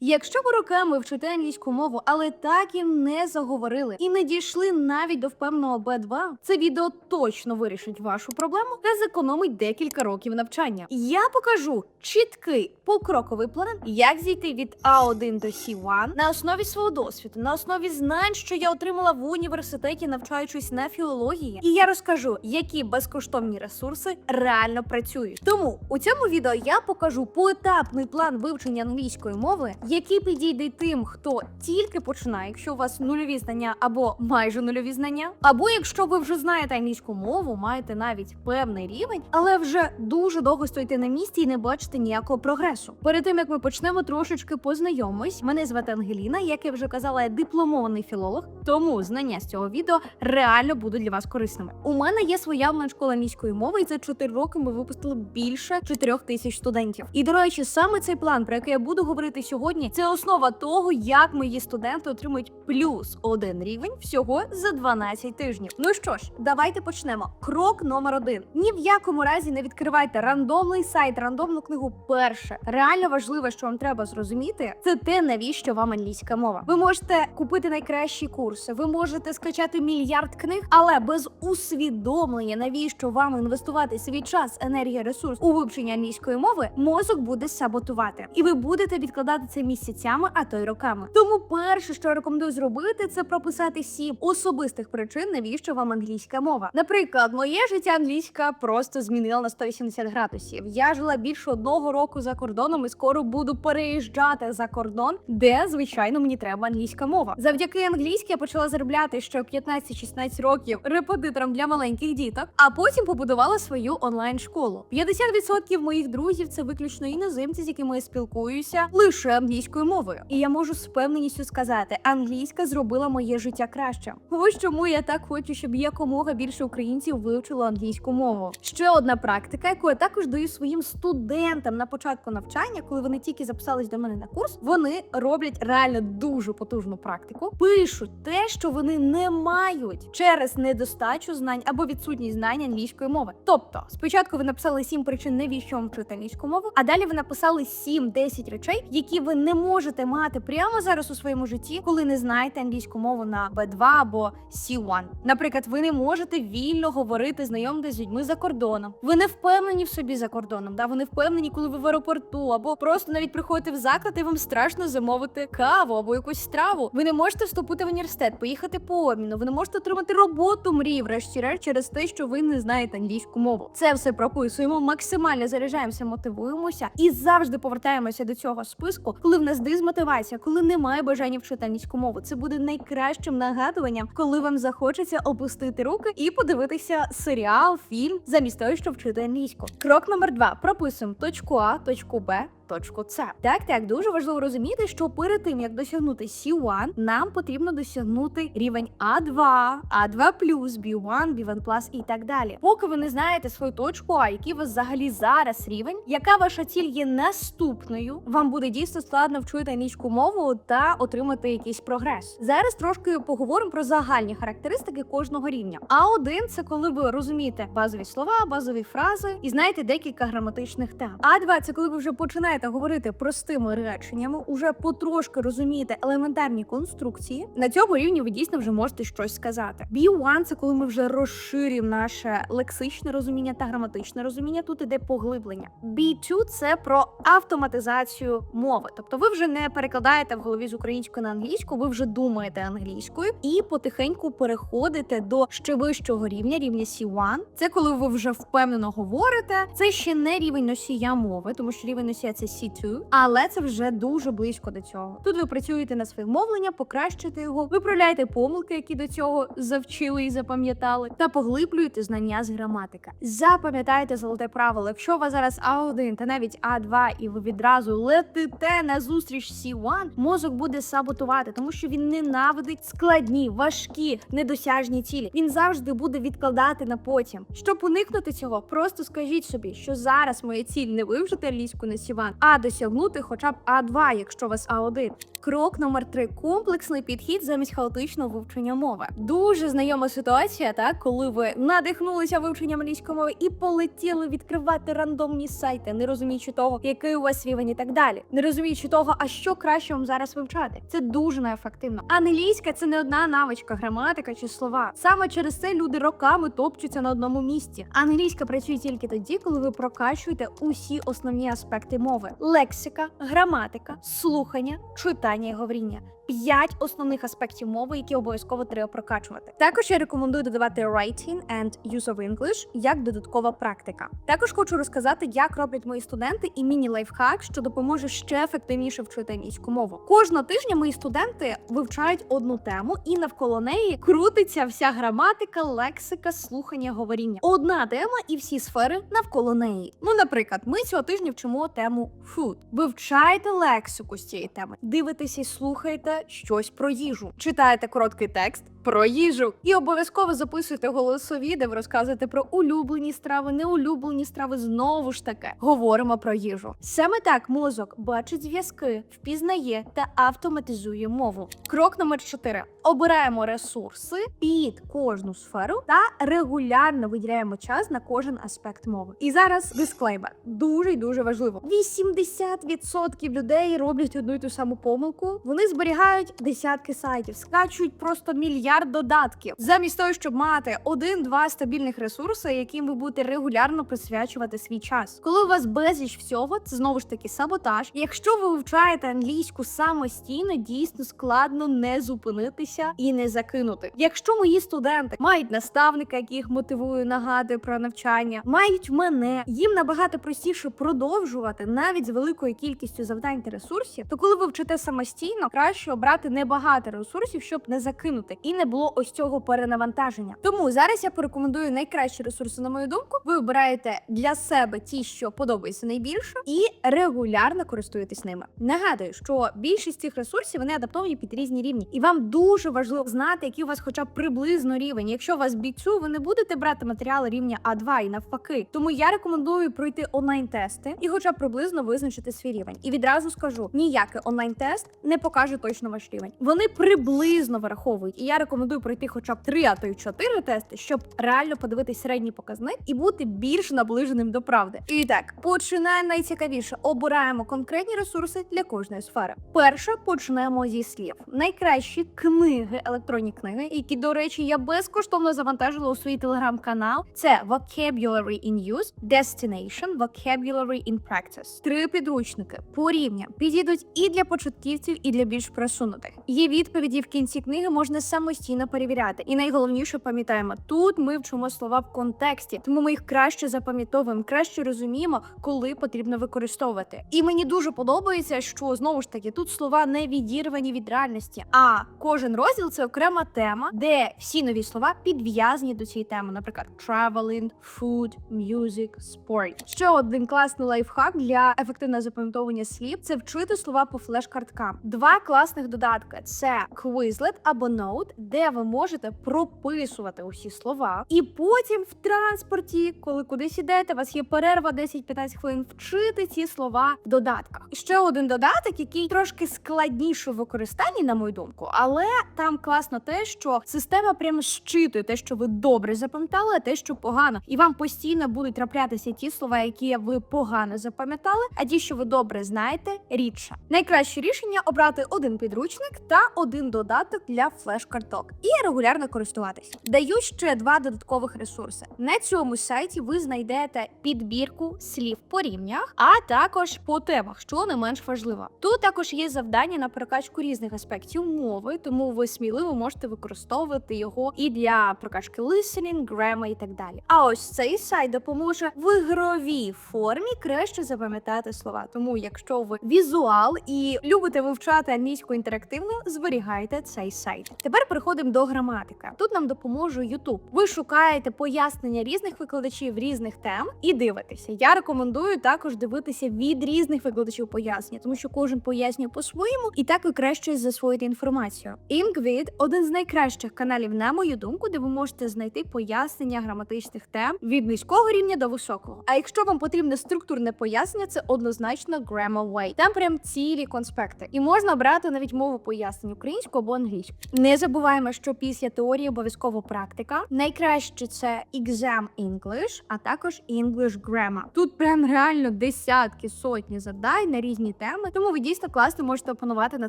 Якщо ви роками вчите англійську мову, але так і не заговорили і не дійшли навіть до впевненого B2, це відео точно вирішить вашу проблему та зекономить декілька років навчання. Я покажу чіткий покроковий план, як зійти від A1 до C1 на основі свого досвіду, на основі знань, що я отримала в університеті, навчаючись на філології, і я розкажу, які безкоштовні ресурси реально працюють. Тому у цьому відео я покажу поетапний план вивчення англійської мови, який підійде тим, хто тільки починає, якщо у вас нульові знання або майже нульові знання, або якщо ви вже знаєте англійську мову, маєте навіть певний рівень, але вже дуже довго стоїте на місці і не бачите ніякого прогресу. Перед тим як ми почнемо трошечки познайомимось, мене звати Ангеліна, як я вже казала, я дипломований філолог, тому знання з цього відео реально будуть для вас корисними. У мене є своя онлайн-школа англійської мови, і за 4 роки ми випустили більше 4 тисяч студентів. І до речі, саме цей план, про який я буду говорити сьогодні, це основа того, як мої студенти отримують плюс один рівень всього за 12 тижнів. Ну що ж, давайте почнемо. Крок номер один: ні в якому разі не відкривайте рандомний сайт, рандомну книгу. Перше реально важливе, що вам треба зрозуміти, це те, навіщо вам англійська мова. Ви можете купити найкращі курси, ви можете скачати мільярд книг, але без усвідомлення, навіщо вам інвестувати свій час, енергія, ресурс у вивчення англійської мови, мозок буде саботувати, і ви будете відкладати це місяцями, а то й роками. Тому перше, що я рекомендую зробити, це прописати сім особистих причин, навіщо вам англійська мова. Наприклад, моє життя англійська просто змінила на 180 градусів. Я жила більше одного року за кордоном і скоро буду переїжджати за кордон, де звичайно мені треба англійська мова. Завдяки англійській я почала заробляти ще в 15-16 років репетитором для маленьких діток, а потім побудувала свою онлайн школу. 50% моїх друзів це виключно іноземці, з якими я спілкуюся лише англійською мовою. І я можу з впевненістю сказати, англійська зробила моє життя краще. Ось чому я так хочу, щоб якомога більше українців вивчило англійську мову. Ще одна практика, яку я також даю своїм студентам на початку навчання, коли вони тільки записались до мене на курс, вони роблять реально дуже потужну практику. Пишуть те, що вони не мають через недостачу знань або відсутність знань англійської мови. Тобто, спочатку ви написали сім причин, навіщо вам вчити англійську мову, а далі ви написали 7-10 речей, які ви не можете мати прямо зараз у своєму житті, коли не знаєте англійську мову на B2 або C1. Наприклад, ви не можете вільно говорити, знайомитися з людьми за кордоном. Ви не впевнені в собі за кордоном. Да, ви не впевнені, коли ви в аеропорту, або просто навіть приходите в заклад і вам страшно замовити каву або якусь страву. Ви не можете вступити в університет, поїхати по обміну. Ви не можете отримати роботу мрії, врешті-решт, через те, що ви не знаєте англійську мову. Це все прописуємо, максимально заряджаємося, мотивуємося і завжди повертаємося до цього списку, коли в нас дезмотивація, коли немає бажання вчити англійську мову. Це буде найкращим нагадуванням, коли вам захочеться опустити руки і подивитися серіал, фільм, замість того, щоб вчити англійську. Крок номер два: прописуємо точку А, точку Б. Точку С. Так, так, дуже важливо розуміти, що перед тим як досягнути C1, нам потрібно досягнути рівень А2, А2+, B1, B1+, і так далі. Поки ви не знаєте свою точку А, який у вас взагалі зараз рівень, яка ваша ціль є наступною, вам буде дійсно складно вчити англійську мову та отримати якийсь прогрес. Зараз трошки поговоримо про загальні характеристики кожного рівня. А1 це коли ви розумієте базові слова, базові фрази і знаєте декілька граматичних тем. А2 це коли ви вже починаєте говорити простими реченнями, уже потрошки розумієте елементарні конструкції. На цьому рівні ви дійсно вже можете щось сказати. B1 – це коли ми вже розширюємо наше лексичне розуміння та граматичне розуміння. Тут іде поглиблення. B2 – це про автоматизацію мови. Тобто ви вже не перекладаєте в голові з української на англійську, ви вже думаєте англійською і потихеньку переходите до ще вищого рівня, рівня C1. Це коли ви вже впевнено говорите. Це ще не рівень носія мови, тому що рівень носія це C2, але це вже дуже близько до цього. Тут ви працюєте на своє мовлення, покращуєте його, виправляєте помилки, які до цього завчили і запам'ятали, та поглиблюєте знання з граматика. Запам'ятайте золоте правило. Якщо у вас зараз А1 та навіть А2, і ви відразу летите на зустріч C1, мозок буде саботувати, тому що він ненавидить складні, важкі, недосяжні цілі. Він завжди буде відкладати на потім. Щоб уникнути цього, просто скажіть собі, що зараз моя ціль не вивчити англійську на C1, а досягнути хоча б А2, якщо вас А1. Крок номер три комплексний підхід замість хаотичного вивчення мови. Дуже знайома ситуація, так коли ви надихнулися вивченням англійської мови і полетіли відкривати рандомні сайти, не розуміючи того, який у вас рівень і так далі, не розуміючи того, а що краще вам зараз вивчати. Це дуже неефективно. Англійська це не одна навичка, граматика чи слова. Саме через це люди роками топчуться на одному місці. Англійська працює тільки тоді, коли ви прокачуєте усі основні аспекти мови: лексика, граматика, слухання, читання і говоріння. П'ять основних аспектів мови, які обов'язково треба прокачувати. Також я рекомендую додавати writing and use of English як додаткова практика. Також хочу розказати, як роблять мої студенти і міні-лайфхак, що допоможе ще ефективніше вчити англійську мову. Кожного тижня мої студенти вивчають одну тему, і навколо неї крутиться вся граматика, лексика, слухання, говоріння. Одна тема і всі сфери навколо неї. Ну, наприклад, ми цього тижня вчимо тему food. Вивчаєте лексику з цієї теми, дивитеся і слухаєте щось про їжу, читаєте короткий текст. Про їжу і обов'язково записуйте голосові, де ви розказуєте про улюблені страви, неулюблені страви. Знову ж таки говоримо про їжу. Саме так мозок бачить зв'язки, впізнає та автоматизує мову. Крок номер 4. обираємо ресурси під кожну сферу та регулярно виділяємо час на кожен аспект мови. І зараз дисклеймер дуже й дуже важливо. 80% людей роблять одну й ту саму помилку. Вони зберігають десятки сайтів, скачують просто мільярд додатків, замість того, щоб мати один-два стабільних ресурси, яким ви будете регулярно присвячувати свій час. Коли у вас безліч всього, це знову ж таки саботаж. Якщо ви вивчаєте англійську самостійно, дійсно складно не зупинитися і не закинути. Якщо мої студенти мають наставника, який їх мотивує, нагадує про навчання, мають мене, їм набагато простіше продовжувати навіть з великою кількістю завдань та ресурсів, то коли ви вчите самостійно, краще обрати небагато ресурсів, щоб не закинути, і не було ось цього перенавантаження. Тому зараз я порекомендую найкращі ресурси, на мою думку. Ви обираєте для себе ті, що подобається найбільше, і регулярно користуєтесь ними. Нагадую, що більшість цих ресурсів вони адаптовані під різні рівні, і вам дуже важливо знати, який у вас, хоча б приблизно рівень. Якщо у вас бійцю, ви не будете брати матеріали рівня А2 і навпаки. Тому я рекомендую пройти онлайн-тести і, хоча б приблизно визначити свій рівень. І відразу скажу: ніякий онлайн-тест не покаже точно ваш рівень. Вони приблизно вираховують. І я рекомендую пройти хоча б 3, а то й 4 тести, щоб реально подивитись середній показник і бути більш наближеним до правди. І так, починаємо найцікавіше. Обираємо конкретні ресурси для кожної сфери. Перше почнемо зі слів. Найкращі книги, електронні книги, які, до речі, я безкоштовно завантажила у свій телеграм-канал. Це Vocabulary in Use, Destination, Vocabulary in Practice. Три підручники порівня підійдуть і для початківців, і для більш просунутих. Є відповіді в кінці книги, можна самостійно перевіряти. І найголовніше пам'ятаємо, тут ми вчимо слова в контексті, тому ми їх краще запам'ятовуємо, краще розуміємо, коли потрібно використовувати. І мені дуже подобається, що знову ж таки тут слова не відірвані від реальності. А кожен розділ це окрема тема, де всі нові слова підв'язані до цієї теми, наприклад, traveling, food, music, sport. Ще один класний лайфхак для ефективного запам'ятовування слів це вчити слова по флеш-карткам. Два класних додатки: це Quizlet або Note, де ви можете прописувати усі слова, і потім в транспорті, коли кудись ідете, у вас є перерва 10-15 хвилин, вчити ці слова в додатках. Ще один додаток, який трошки складніше в використанні, на мою думку, але там класно те, що система прямо щитує те, що ви добре запам'ятали, а те, що погано, і вам постійно будуть траплятися ті слова, які ви погано запам'ятали, а ті, що ви добре знаєте, рідше. Найкраще рішення обрати один підручник та один додаток для флеш-карток і регулярно користуватись. Даю ще два додаткових ресурси. На цьому сайті ви знайдете підбірку слів по рівнях, а також по темах, що не менш важливо. Тут також є завдання на прокачку різних аспектів мови, тому ви сміливо можете використовувати його і для прокачки listening, grammar і так далі. А ось цей сайт допоможе в ігровій формі краще запам'ятати слова. Тому, якщо ви візуал і любите вивчати англійську інтерактивно, зберігайте цей сайт. Тепер переходимо переходимо до граматики. Тут нам допоможе YouTube. Ви шукаєте пояснення різних викладачів різних тем і дивитеся. Я рекомендую також дивитися від різних викладачів пояснення, тому що кожен пояснює по-своєму, і так ви краще засвоїте інформацію. Ingvid – один з найкращих каналів, на мою думку, де ви можете знайти пояснення граматичних тем від низького рівня до високого. А якщо вам потрібне структурне пояснення, це однозначно Grammar. Там прям цілі конспекти, і можна брати навіть мову пояснень українську або англійську. Не забуваємо, що після теорії обов'язково практика. Найкраще це Exam English, а також English Grammar. Тут прям реально десятки сотні завдань на різні теми, тому ви дійсно класно можете опанувати на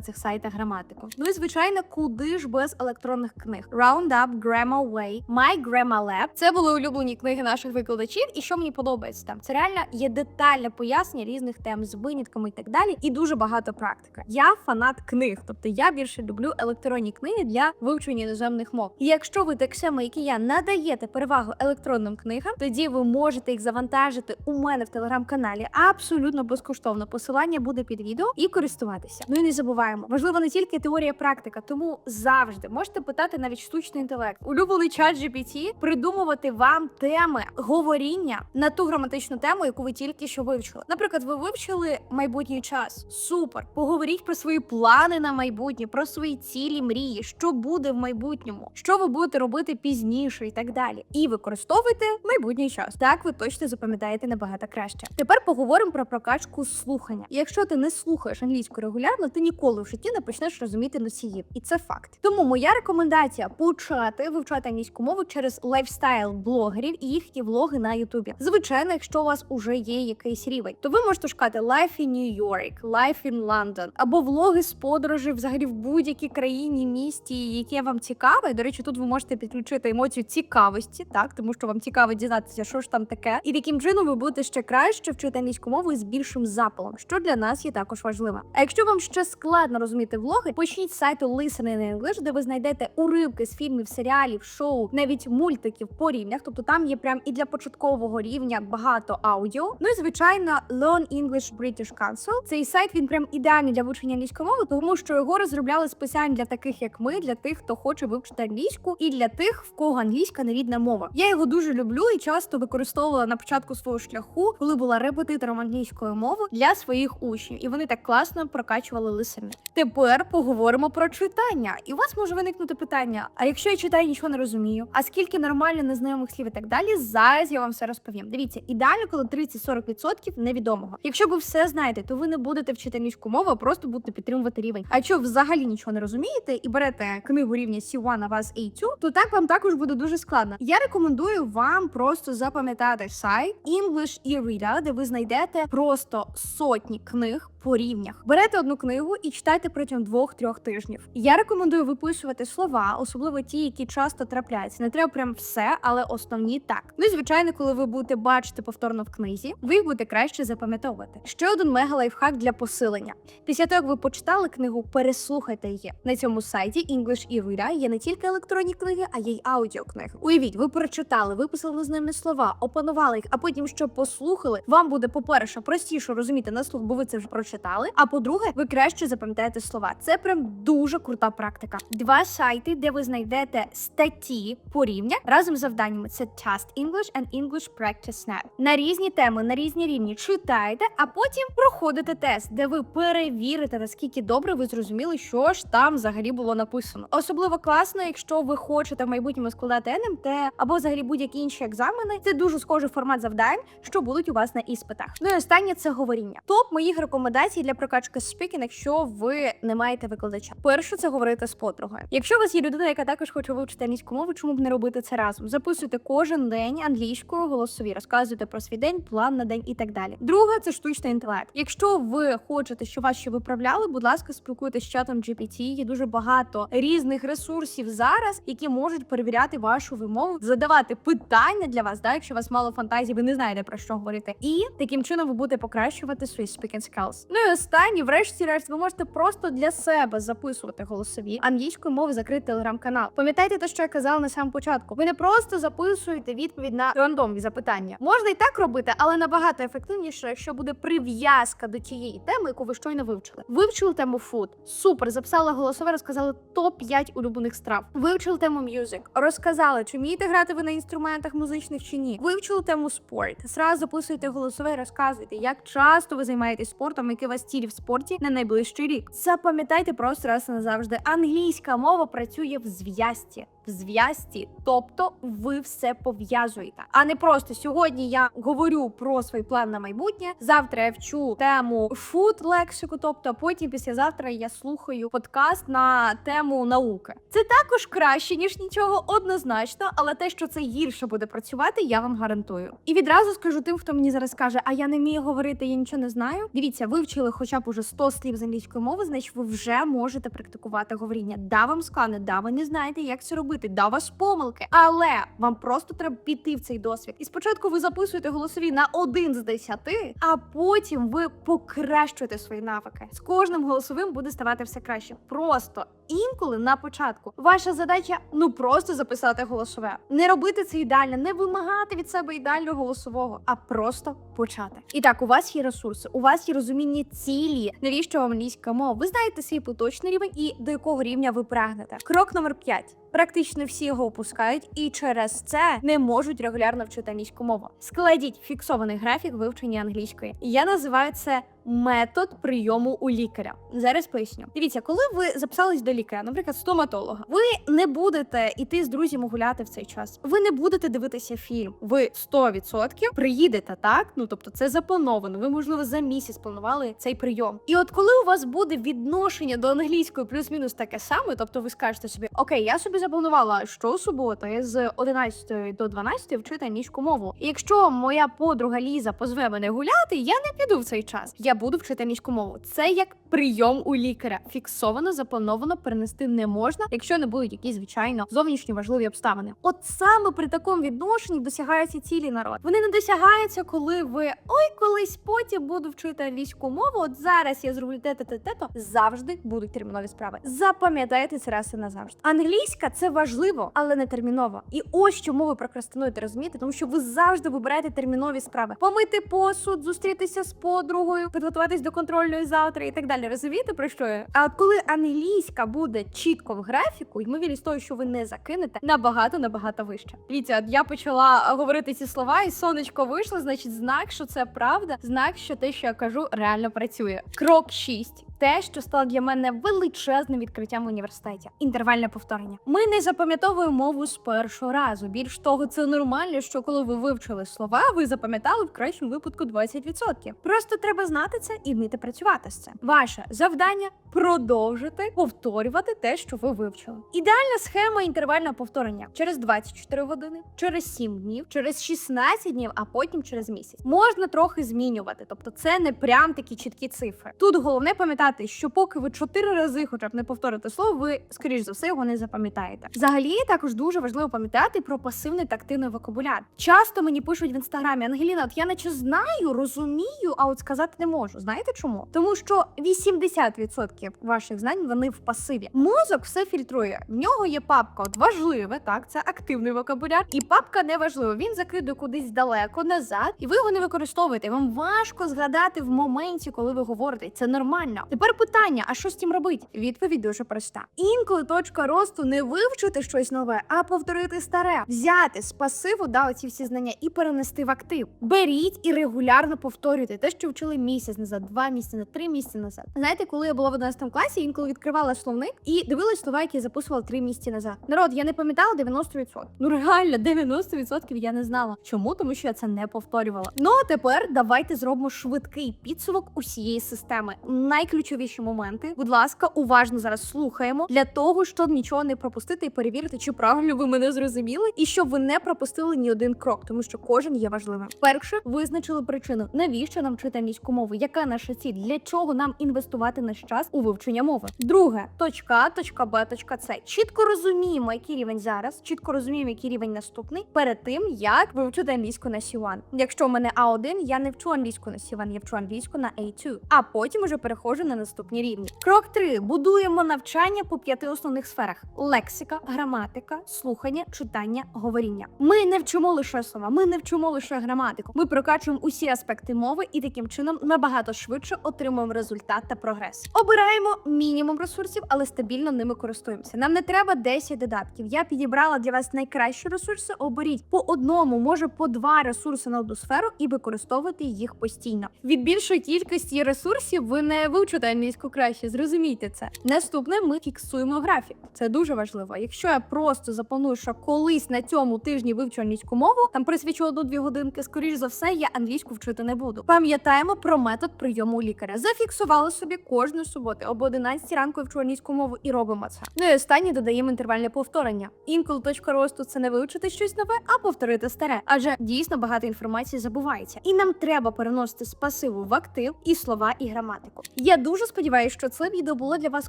цих сайтах граматику. Ну і звичайно, куди ж без електронних книг? Roundup, Grammar Way, My Grammar Lab. Це були улюблені книги наших викладачів. І що мені подобається там? Це реально є детальне пояснення різних тем з винятками і так далі, і дуже багато практика. Я фанат книг, тобто я більше люблю електронні книги для вивчення іноземних мов. І якщо ви так само, як і я, надаєте перевагу електронним книгам, тоді ви можете їх завантажити у мене в телеграм-каналі абсолютно безкоштовно. Посилання буде під відео і користуватися. Ну і не забуваємо, важливо не тільки теорія, практика, тому завжди можете питати навіть штучний інтелект. Улюблений чат GPT придумувати вам теми говоріння на ту граматичну тему, яку ви тільки що вивчили. Наприклад, ви вивчили майбутній час. Супер! Поговоріть про свої плани на майбутнє, про свої цілі, мрії, що буде в майбутньому, що ви будете робити пізніше і так далі. І використовуйте майбутній час. Так ви точно запам'ятаєте набагато краще. Тепер поговоримо про прокачку слухання. Якщо ти не слухаєш англійську регулярно, ти ніколи в житті не почнеш розуміти носіїв, і це факт. Тому моя рекомендація почати вивчати англійську мову через лайфстайл блогерів і їхні влоги на Ютубі. Звичайно, якщо у вас уже є якийсь рівень, то ви можете шукати Life in New York, Life in London або влоги з подорожі взагалі в будь-якій країні, місті, яке вам цікаве. До речі, тут ви можете підключити емоцію цікавості, так тому що вам цікаво дізнатися, що ж там таке, і таким чином ви будете ще краще вчити англійську мову з більшим запалом, що для нас є також важливо. А якщо вам ще складно розуміти влоги, почніть з сайту Listening English, де ви знайдете уривки з фільмів, серіалів, шоу, навіть мультиків по рівнях. Тобто там є прям і для початкового рівня багато аудіо. Ну і звичайно, Learn English British Council. Цей сайт він прям ідеальний для вивчення англійської мови, тому що його розробляли спеціально для таких, як ми, для тих, хто хоче вивчити англійську, і для тих, в кого англійська не рідна мова. Я його дуже люблю і часто використовувала на початку свого шляху, коли була репетитором англійської мови для своїх учнів, і вони так класно прокачували лисини. Тепер поговоримо про читання. І у вас може виникнути питання: а якщо я читаю, нічого не розумію, а скільки нормально незнайомих слів і так далі, зараз я вам все розповім. Дивіться, ідеально, коли 30-40% невідомого. Якщо ви все знаєте, то ви не будете вчити англійську мову, а просто будете підтримувати рівень. А якщо взагалі нічого не розумієте і берете книгу рівня C1, а вас A2, то так вам також буде дуже складно. Я рекомендую вам просто запам'ятати сайт English e-Reader, де ви знайдете просто сотні книг по рівнях. Берете одну книгу і читайте протягом двох-трьох тижнів. Я рекомендую виписувати слова, особливо ті, які часто трапляються. Не треба прям все, але основні так. Ну і звичайно, коли ви будете бачити повторно в книзі, ви їх будете краще запам'ятовувати. Ще один мега лайфхак для посилення. Після того, як ви почитали книгу, переслухайте її на цьому сайті English e-Reader є не тільки електронні книги, а й аудіокниги. Уявіть, ви прочитали, виписали з ними слова, опанували їх, а потім що послухали. Вам буде, по-перше, простіше розуміти на слух, бо ви це вже прочитали. А по-друге, ви краще запам'ятаєте слова. Це прям дуже крута практика. Два сайти, де ви знайдете статті по рівнях разом з завданнями. Це Test English and English Practice Net. На різні теми, на різні рівні читаєте, а потім проходите тест, де ви перевірите, наскільки добре ви зрозуміли, що ж там взагалі було написано. Особливо класно, якщо ви хочете в майбутньому складати НМТ або взагалі будь-які інші екзамени. Це дуже схожий формат завдань, що будуть у вас на іспитах. Ну і останнє це говоріння. Топ моїх рекомендацій для прокачки спікінг, якщо ви не маєте викладача. Перше це говорити з подругою. Якщо у вас є людина, яка також хоче вивчити англійську мову, чому б не робити це разом? Записуйте кожен день англійською голосові, розказуйте про свій день, план на день і так далі. Друге це штучний інтелект. Якщо ви хочете, щоб вас ще виправляли, будь ласка, спілкуйтесь з чатом GPT. Є дуже багато різних ресурсів зараз, які можуть перевіряти вашу вимову, задавати питання для вас. Да, якщо у вас мало фантазії, ви не знаєте про що говорити, і таким чином ви будете покращувати свої speaking skills. Ну і останнє, врешті-решт, ви можете просто для себе записувати голосові англійською мовою закрити телеграм-канал. Пам'ятайте те, що я казала на самому початку. Ви не просто записуєте відповідь на рандомні запитання. Можна і так робити, але набагато ефективніше, якщо буде прив'язка до тієї теми, яку ви щойно вивчили. Вивчили тему фуд. Супер, записали голосове, розказали топ 5 улюблених страв. Вивчили тему мюзик. Розказали, чи вмієте грати ви на інструментах музичних чи ні. Вивчили тему спорт. Зразу записуєте голосове, розказуєте, як часто ви займаєтесь спортом, у цілі в спорті на найближчий рік. Запам'ятайте просто раз і назавжди. Англійська мова працює в зв'язці. В зв'язці, тобто ви все пов'язуєте, а не просто сьогодні я говорю про свій план на майбутнє. Завтра я вчу тему фуд лексику, тобто потім післязавтра я слухаю подкаст на тему науки. Це також краще ніж нічого однозначно, але те, що це гірше буде працювати, я вам гарантую. І відразу скажу тим, хто мені зараз каже, а я не вмію говорити, я нічого не знаю. Дивіться, ви вчили хоча б уже 100 слів з англійської мови, значить ви вже можете практикувати говоріння. Да, вам складно, да, ви не знаєте, як це робити, да, у вас помилки, але вам просто треба піти в цей досвід. І спочатку ви записуєте голосові на один з десяти, а потім ви покращуєте свої навики. З кожним голосовим буде ставати все краще. Просто інколи на початку ваша задача ну просто записати голосове, не робити це ідеально, не вимагати від себе ідеального голосового, а просто почати. І так, у вас є ресурси, у вас є розуміння цілі, навіщо вам англійська мова. Ви знаєте свій поточний рівень і до якого рівня ви прагнете. Крок номер 5. Практично всі його опускають і через це не можуть регулярно вчити англійську мову. Складіть фіксований графік вивчення англійської. Я називаю це метод прийому у лікаря. Зараз поясню. Дивіться, коли ви записались до лікаря, наприклад, стоматолога, ви не будете іти з друзями гуляти в цей час. Ви не будете дивитися фільм. Ви 100% приїдете, так? Ну тобто це заплановано. Ви можливо за місяць планували цей прийом. І от коли у вас буде відношення до англійської плюс-мінус таке саме, тобто ви скажете собі, окей, я собі запланувала, що суботи з 11 до 12 вчити англійську мову. І якщо моя подруга Ліза позве мене гуляти, я не піду в цей час. Я буду вчити англійську мову. Це як прийом у лікаря. Фіксовано, заплановано перенести не можна, якщо не будуть якісь звичайно зовнішні важливі обставини. От саме при такому відношенні досягаються цілі народ. Вони не досягаються, коли ви ой, колись потім буду вчити англійську мову. От зараз я зроблю те, те, те, то завжди будуть термінові справи. Запам'ятайте це раз і назавжди. Англійська це важливо, але не терміново. І ось чому ви прокрастинуєте, розумієте? Тому що ви завжди вибираєте термінові справи: помити посуд, зустрітися з подругою, підготуватись до контрольної завтра і так далі. Розумієте про що я? А от коли англійська буде чітко в графіку, ймовірність того, що ви не закинете, набагато набагато вище. Дивіться, я почала говорити ці слова, і сонечко вийшло, значить, знак, що це правда, знак, що те, що я кажу, реально працює. Крок 6 те, що стало для мене величезним відкриттям в університеті. Інтервальне повторення. Ми не запам'ятовуємо мову з першого разу. Більш того, це нормально, що коли ви вивчили слова, ви запам'ятали в кращому випадку 20%. Просто треба знати це і вміти працювати з цим. Ваше завдання продовжити повторювати те, що ви вивчили. Ідеальна схема інтервального повторення через 24 години, через 7 днів, через 16 днів, а потім через місяць. Можна трохи змінювати, тобто це не прям такі чіткі цифри. Тут головне пам'ятати, що поки ви чотири рази, хоча б не повторите слово, ви скоріш за все його не запам'ятаєте. Взагалі також дуже важливо пам'ятати про пасивний та активний вокабуляр. Часто мені пишуть в інстаграмі Ангеліна, от я наче знаю, розумію, а от сказати не можу. Знаєте чому? Тому що 80% ваших знань вони в пасиві. Мозок все фільтрує. В нього є папка, от важливе, так це активний вокабуляр, і папка неважлива. Він закидує кудись далеко назад, і ви його не використовуєте. Вам важко згадати в моменті, коли ви говорите. Це нормально. Тепер питання: а що з цим робити? Відповідь дуже проста. Інколи точка росту не вивчити щось нове, а повторити старе, взяти з пасиву да, оці всі знання і перенести в актив. Беріть і регулярно повторюйте те, що вчили місяць назад, два місяці назад, три місяці назад. Знаєте, коли я була в 11 класі, інколи відкривала словник і дивилась слова, які я записувала три місяці назад. Народ, я не пам'ятала 90%. Ну реально, 90% я не знала. Чому? Тому що я це не повторювала. Ну а тепер давайте зробимо швидкий підсумок усієї системи. Найключовіші моменти. Будь ласка, уважно зараз слухаємо для того, щоб нічого не пропустити і перевірити, чи правильно ви мене зрозуміли, і щоб ви не пропустили ні один крок, тому що кожен є важливим. Перше, визначили причину, навіщо нам вчити англійську мову, яка наша ціль, для чого нам інвестувати наш час у вивчення мови. Друге, точка А, точка Б, точка С. Чітко розуміємо, який рівень зараз, чітко розуміємо, який рівень наступний, перед тим як вивчити англійську на C1. Якщо в мене А1, я не вчу англійську на C1, я вчу англійську на A2, а потім уже переходжу на наступні рівні. Крок 3. будуємо навчання по п'яти основних сферах: лексика, граматика, слухання, читання, говоріння. Ми не вчимо лише слова, ми не вчимо лише граматику. Ми прокачуємо усі аспекти мови і таким чином набагато швидше отримуємо результат та прогрес. Обираємо мінімум ресурсів, але стабільно ними користуємося. Нам не треба 10 додатків. Я підібрала для вас найкращі ресурси. Оберіть по одному, може по два ресурси на одну сферу і використовувати їх постійно. Від більшої кількості ресурсів ви не вивчите англійську краще. Зрозумійте це. Наступне ми фіксуємо графік. Це дуже важливо. Якщо я просто запланую, що колись на цьому тижні вивчу англійську мову, там присвячу одну-дві годинки, скоріш за все, я англійську вчити не буду. Пам'ятаємо про метод прийому у лікаря. Зафіксували собі кожну суботу об 11 ранку я вчу англійську мову і робимо це. Ну і останнє додаємо інтервальне повторення. Інколи точка росту це не вивчити щось нове, а повторити старе. Адже дійсно багато інформації забувається, і нам треба переносити з пасиву в актив і слова, і граматику. Я дуже сподіваюся, що це відео було для вас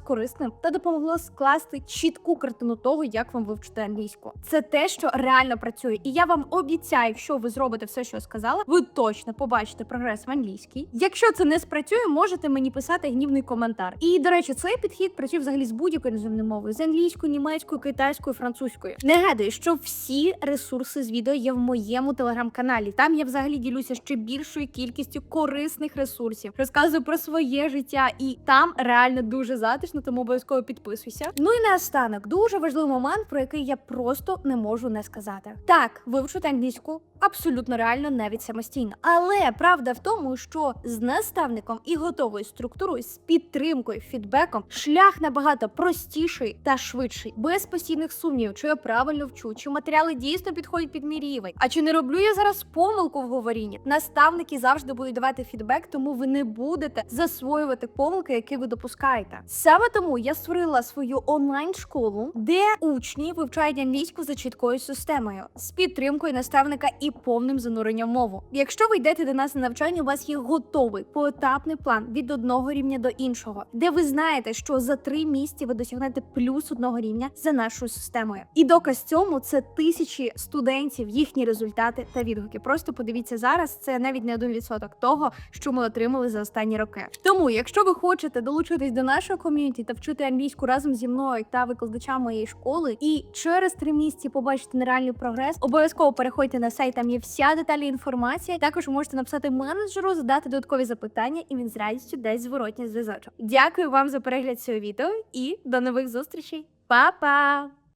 корисним та допомогло скласти чітку картину того, як вам вивчити англійську. Це те, що реально працює, і я вам обіцяю, якщо ви зробите все, що я сказала, ви точно побачите прогрес в англійській. Якщо це не спрацює, можете мені писати гнівний коментар. І до речі, цей підхід працює взагалі з будь-якою іноземною мовою з англійською, німецькою, китайською, французькою. Нагадую, що всі ресурси з відео є в моєму телеграм-каналі. Там я взагалі ділюся ще більшою кількістю корисних ресурсів, розказую про своє життя, і там реально дуже затишно, тому обов'язково підписуйся. Ну і наостанок, дуже важливий момент, про який я просто не можу не сказати. Так, вивчити англійську абсолютно реально навіть самостійно. Але правда в тому, що з наставником і готовою структурою, з підтримкою, фідбеком, шлях набагато простіший та швидший, без постійних сумнівів, чи я правильно вчу, чи матеріали дійсно підходять під мій рівень. А чи не роблю я зараз помилку в говорінні? Наставники завжди будуть давати фідбек, тому ви не будете засвоювати помилки, які ви допускаєте. Саме тому я створила свою онлайн-школу, де учні вивчають англійську за чіткою системою з підтримкою наставника і повним зануренням в мову. Якщо ви йдете до нас на навчання, у вас є готовий поетапний план від одного рівня до іншого, де ви знаєте, що за три місяці ви досягнете плюс одного рівня за нашою системою. І доказ цьому це тисячі студентів, їхні результати та відгуки. Просто подивіться зараз. Це навіть не один відсоток того, що ми отримали за останні роки. Тому, якщо ви хочете долучитись до нашого ком'юніті та вчити англійську разом зі мною та викладачами моєї школи, і через три місяці побачити нереальний прогрес, обов'язково переходьте на сайт. Там є вся детальна інформація. Також можете написати менеджеру, задати додаткові запитання, і він з радістю дасть зворотній зв'язочок. Дякую вам за перегляд цього відео і до нових зустрічей. Па-па!